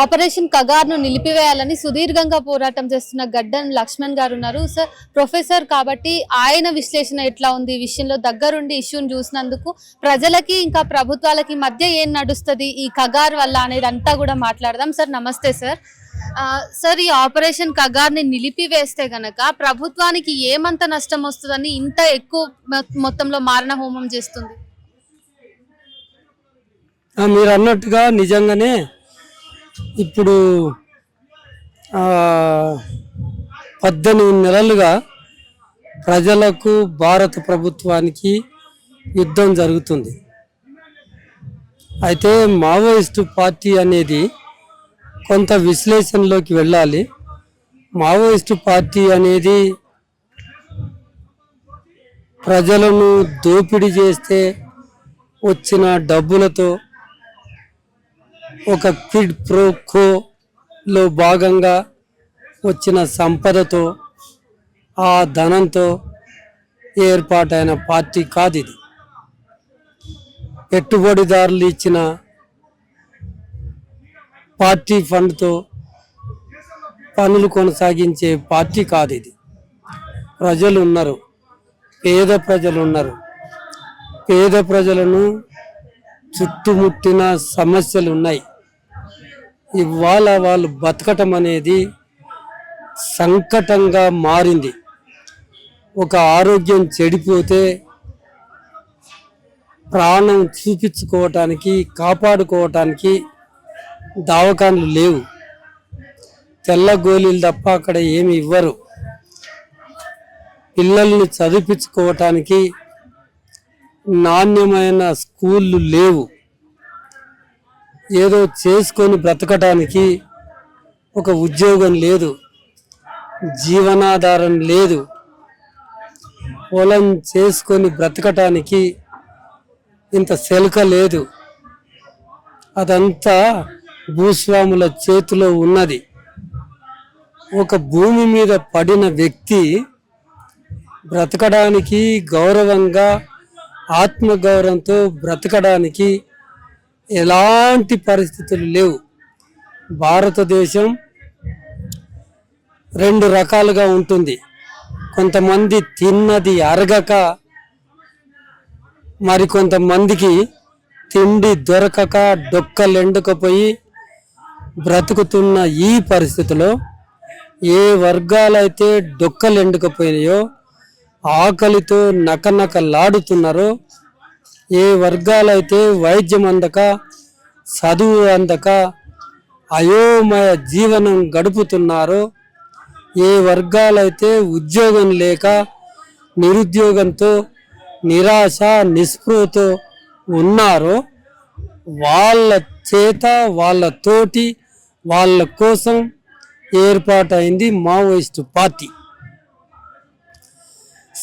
Operation కగార్ను నిలిపివేయాలని సుదీర్ఘంగా పోరాటం చేస్తున్న గడ్డన్ లక్ష్మణ్ గారు ఉన్నారు. సార్ ప్రొఫెసర్ కాబట్టి ఆయన విశ్లేషణ ఎట్లా ఉంది? ఈ విషయంలో దగ్గరుండి ఇష్యూని చూసినందుకు ప్రజలకి ఇంకా ప్రభుత్వాలకి మధ్య ఏం నడుస్తుంది? ఈ కగార్ వల్ల అనేది అంతా కూడా మాట్లాడదాం. సార్ నమస్తే సార్. సార్ ఈ ఆపరేషన్ కగార్ని నిలిపివేస్తే గనక ప్రభుత్వానికి ఏమంత నష్టం వస్తుందని ఇంత ఎక్కువ మొత్తంలో మారణ హోమం చేస్తుంది? మీరు అన్నట్టుగా నిజంగానే ఇప్పుడు పద్దెనిమిది నెలలుగా ప్రజలకు భారత ప్రభుత్వానికి యుద్ధం జరుగుతుంది. అయితే మావోయిస్టు పార్టీ అనేది కొంత విశ్లేషణలోకి వెళ్ళాలి. మావోయిస్టు పార్టీ అనేది ప్రజలను దోపిడీ చేస్తే వచ్చిన డబ్బులతో ఒక క్విడ్ ప్రోఖోలో భాగంగా వచ్చిన సంపదతో ఆ ధనంతో ఏర్పాటైన పార్టీ కాదు ఇది పెట్టుబడిదారులు ఇచ్చిన పార్టీ ఫండ్తో పనులు కొనసాగించే పార్టీ కాదు ఇది ప్రజలు ఉన్నారు పేద ప్రజలు ఉన్నారు పేద ప్రజలను చుట్టుముట్టిన సమస్యలు ఉన్నాయి ఇవాళ వాళ్ళు బతకటం అనేది సంకటంగా మారింది. ఒక ఆరోగ్యం చెడిపోతే ప్రాణం చూపించుకోవటానికి కాపాడుకోవటానికి దావకాన్లు లేవు. తెల్ల గోళీలు తప్ప అక్కడ ఏమి ఇవ్వరు. పిల్లల్ని చదివించుకోవటానికి నాణ్యమైన స్కూళ్ళు లేవు. ఏదో చేసుకొని బ్రతకటానికి ఒక ఉద్యోగం లేదు. జీవనాధారం లేదు. పొలం చేసుకొని బ్రతకటానికి ఇంత సెలక లేదు. అదంతా భూస్వాముల చేతిలో ఉన్నది. ఒక భూమి మీద పడిన వ్యక్తి బ్రతకడానికి గౌరవంగా ఆత్మగౌరవంతో బ్రతకడానికి ఎలాంటి పరిస్థితులు లేవు. భారతదేశం రెండు రకాలుగా ఉంటుంది. కొంతమంది తిన్నది అరగక మరి కొంతమందికి తిండి దొరకక డొక్కలెండకపోయి బ్రతుకుతున్న ఈ పరిస్థితిలో ఏ వర్గాలైతే డొక్కలెండకపోయినాయో ఆకలితో నకనకలాడుతున్నారో. ఏ వర్గాలైతే వైద్యం అందక చదువు అందక అయోమయ జీవనం గడుపుతున్నారో ఏ వర్గాలైతే ఉద్యోగం లేక నిరుద్యోగంతో నిరాశ నిస్పృహతో ఉన్నారో వాళ్ళ చేత వాళ్ళ తోటి వాళ్ళ కోసం ఏర్పాటైంది మావోయిస్టు పార్టీ.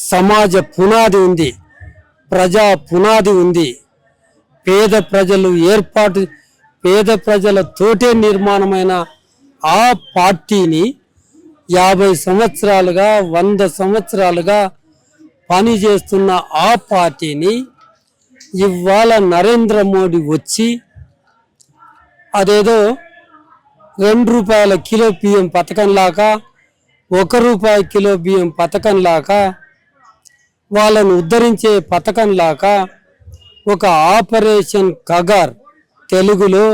సమాజ పునాది ఉంది ప్రజా పునాది ఉంది. పేద ప్రజలు ఏర్పాటు పేద ప్రజల తోటే నిర్మాణమైన ఆ పార్టీని యాభై సంవత్సరాలుగా వంద సంవత్సరాలుగా పనిచేస్తున్న ఆ పార్టీని ఇవాళ నరేంద్ర మోడీ వచ్చి అదేదో రెండు రూపాయల కిలో బియ్యం పథకం లాగా ఒక రూపాయి కిలో బియ్యం పథకం లాగా వాళ్ళను ఉద్ధరించే పథకం లాగా ఒక ఆపరేషన్ కగార్ తెలుగులో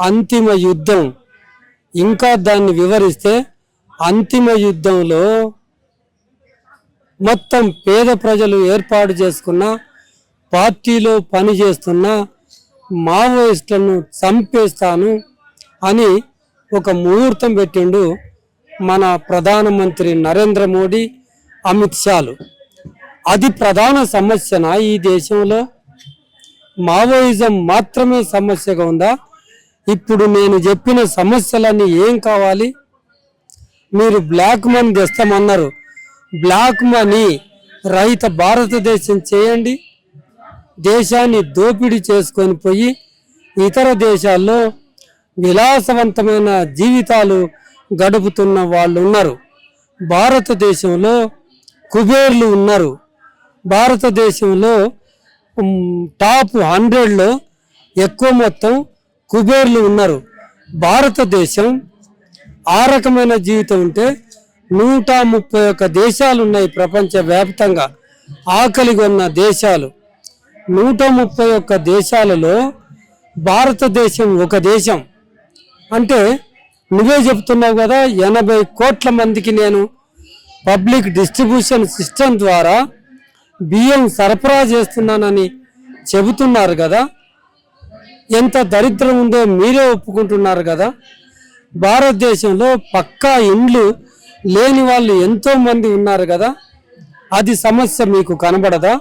అంతిమ యుద్ధం. ఇంకా దాన్ని వివరిస్తే అంతిమ యుద్ధంలో మొత్తం పేద ప్రజలు ఏర్పాటు చేసుకున్న పార్టీలో పనిచేస్తున్న మావోయిస్టులను చంపేస్తాను అని ఒక ముహూర్తం పెట్టిండు మన ప్రధానమంత్రి నరేంద్ర మోడీ అమిత్ షాలు. అది ప్రధాన సమస్యనా ఈ దేశంలో? మావోయిజం మాత్రమే సమస్యగా ఉందా? ఇప్పుడు నేను చెప్పిన సమస్యలన్నీ ఏం కావాలి? మీరు బ్లాక్ మనీ తెస్తామన్నారు. బ్లాక్ మనీ రహిత భారతదేశం చేయండి. దేశాన్ని దోపిడీ చేసుకొని పోయి ఇతర దేశాల్లో విలాసవంతమైన జీవితాలు గడుపుతున్న వాళ్ళు ఉన్నారు భారతదేశంలో కుబేర్లు ఉన్నారు. భారతదేశంలో టాప్ హండ్రెడ్లో ఎక్కువ మొత్తం కుబేర్లు ఉన్నారు. భారతదేశం ఆ రకమైన జీవితం ఉంటే నూట ముప్పై ఒక్క దేశాలు ఉన్నాయి ప్రపంచవ్యాప్తంగా. ఆకలిగా ఉన్న దేశాలు. నూట ముప్పై ఒక్క దేశాలలో భారతదేశం ఒక దేశం. అంటే నువ్వే చెప్తున్నావు కదా ఎనభై కోట్ల మందికి నేను పబ్లిక్ డిస్ట్రిబ్యూషన్ సిస్టమ్ ద్వారా బియ్యం సరఫరా చేస్తున్నానని చెబుతున్నారు కదా. ఎంత దరిద్రం ఉందో మీరే ఒప్పుకుంటున్నారు కదా. భారతదేశంలో పక్కా ఇండ్లు లేని వాళ్ళు ఎంతోమంది ఉన్నారు కదా. అది సమస్య మీకు కనబడదా?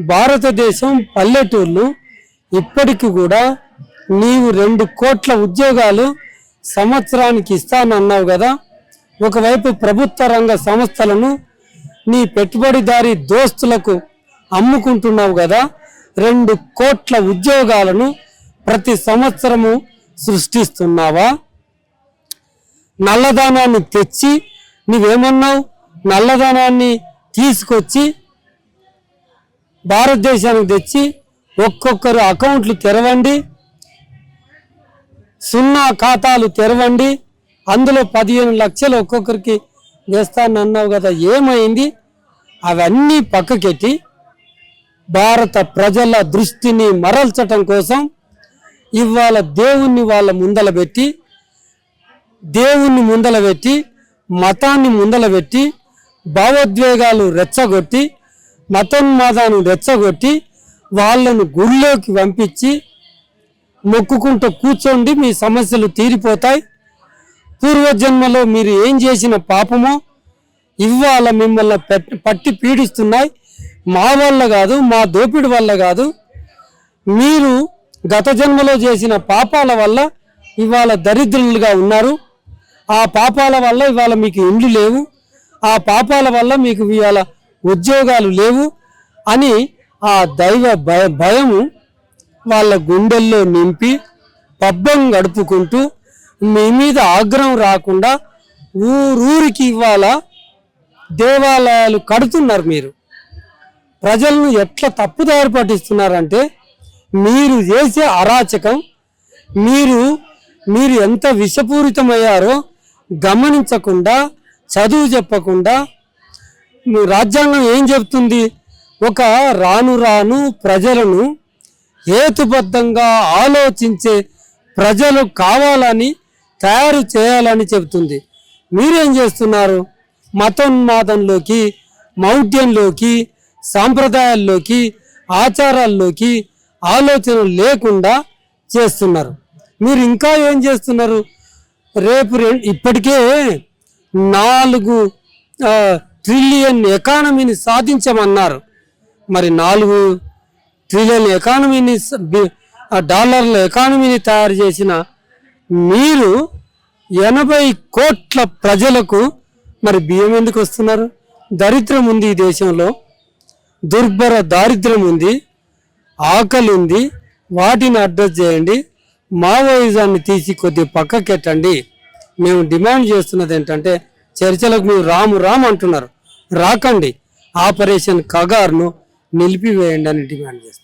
భారతదేశం పల్లెటూర్లు ఇప్పటికి కూడా నీవు రెండు కోట్ల ఉద్యోగాలు సంవత్సరానికి ఇస్తానన్నావు కదా. ఒకవైపు ప్రభుత్వ రంగ సంస్థలను నీ పెట్టుబడిదారి దోస్తులకు అమ్ముకుంటున్నావు కదా. రెండు కోట్ల ఉద్యోగాలను ప్రతి సంవత్సరము సృష్టిస్తున్నావా? నల్లదానాన్ని తెచ్చి నువ్వేమన్నావు? నల్లదానాన్ని తీసుకొచ్చి భారతదేశానికి తెచ్చి ఒక్కొక్కరు అకౌంట్లు తెరవండి సున్నా ఖాతాలు తెరవండి అందులో పదిహేను లక్షలు ఒక్కొక్కరికి వేస్తానన్నావు కదా ఏమైంది? అవన్నీ పక్కకెట్టి భారత ప్రజల దృష్టిని మరల్చటం కోసం ఇవాళ దేవుణ్ణి వాళ్ళ ముందల పెట్టి దేవుణ్ణి ముందల పెట్టి మతాన్ని ముందల పెట్టి భావోద్వేగాలు రెచ్చగొట్టి మతోన్మాదాన్ని రెచ్చగొట్టి వాళ్ళను గుళ్ళోకి పంపించి మొక్కుకుంటూ కూర్చోండి మీ సమస్యలు తీరిపోతాయి. పూర్వజన్మలో మీరు ఏం చేసిన పాపమో ఇవాళ మిమ్మల్ని పట్టి పీడిస్తున్నాయి. మా వల్ల కాదు మా దోపిడి వల్ల కాదు. మీరు గత జన్మలో చేసిన పాపాల వల్ల ఇవాళ దరిద్రులుగా ఉన్నారు. ఆ పాపాల వల్ల ఇవాళ మీకు ఇండ్లు లేవు. ఆ పాపాల వల్ల మీకు ఇవాళ ఉద్యోగాలు లేవు అని ఆ దైవ భయ భయము వాళ్ళ గుండెల్లో నింపి పబ్బం గడుపుకుంటూ మీ మీద ఆగ్రహం రాకుండా ఊరూరికి ఇవ్వాల? దేవాలయాలు కడుతున్నారు మీరు. ప్రజలను ఎట్లా తప్పుదారి పట్టిస్తున్నారంటే మీరు చేసే అరాచకం మీరు మీరు ఎంత విషపూరితమయ్యారో గమనించకుండా చదువు చెప్పకుండా మీ రాజ్యాంగం ఏం చెప్తుంది? ఒక రాను రాను ప్రజలను హేతుబద్ధంగా ఆలోచించే ప్రజలు కావాలని తయారు చేయాలని చెబుతుంది. మీరేం చేస్తున్నారు? మతోన్మాదంలోకి మౌఢ్యంలోకి సాంప్రదాయాల్లోకి ఆచారాల్లోకి ఆలోచన లేకుండా చేస్తున్నారు. మీరు ఇంకా ఏం చేస్తున్నారు? రేపు ఇప్పటికే నాలుగు ట్రిలియన్ ఎకానమీని సాధించమన్నారు. మరి నాలుగు ట్రిలియన్ ఎకానమీని డాలర్ల ఎకానమీని తయారు చేసిన మీరు ఎనభై కోట్ల ప్రజలకు మరి బియ్యం ఎందుకు వస్తున్నారు? దరిద్రం ఉంది ఈ దేశంలో. దుర్భర దారిద్ర్యం ఉంది. ఆకలి ఉంది. వాటిని అడ్రస్ చేయండి. మావోయిజాన్ని తీసి కొద్దిగా పక్కకెట్టండి మేము డిమాండ్ చేస్తున్నది ఏంటంటే చర్చలకు మీరు రాము రాము అంటున్నారు. రాకండి. ఆపరేషన్ కగార్ను నిలిపివేయండి అని డిమాండ్ చేస్తున్నాం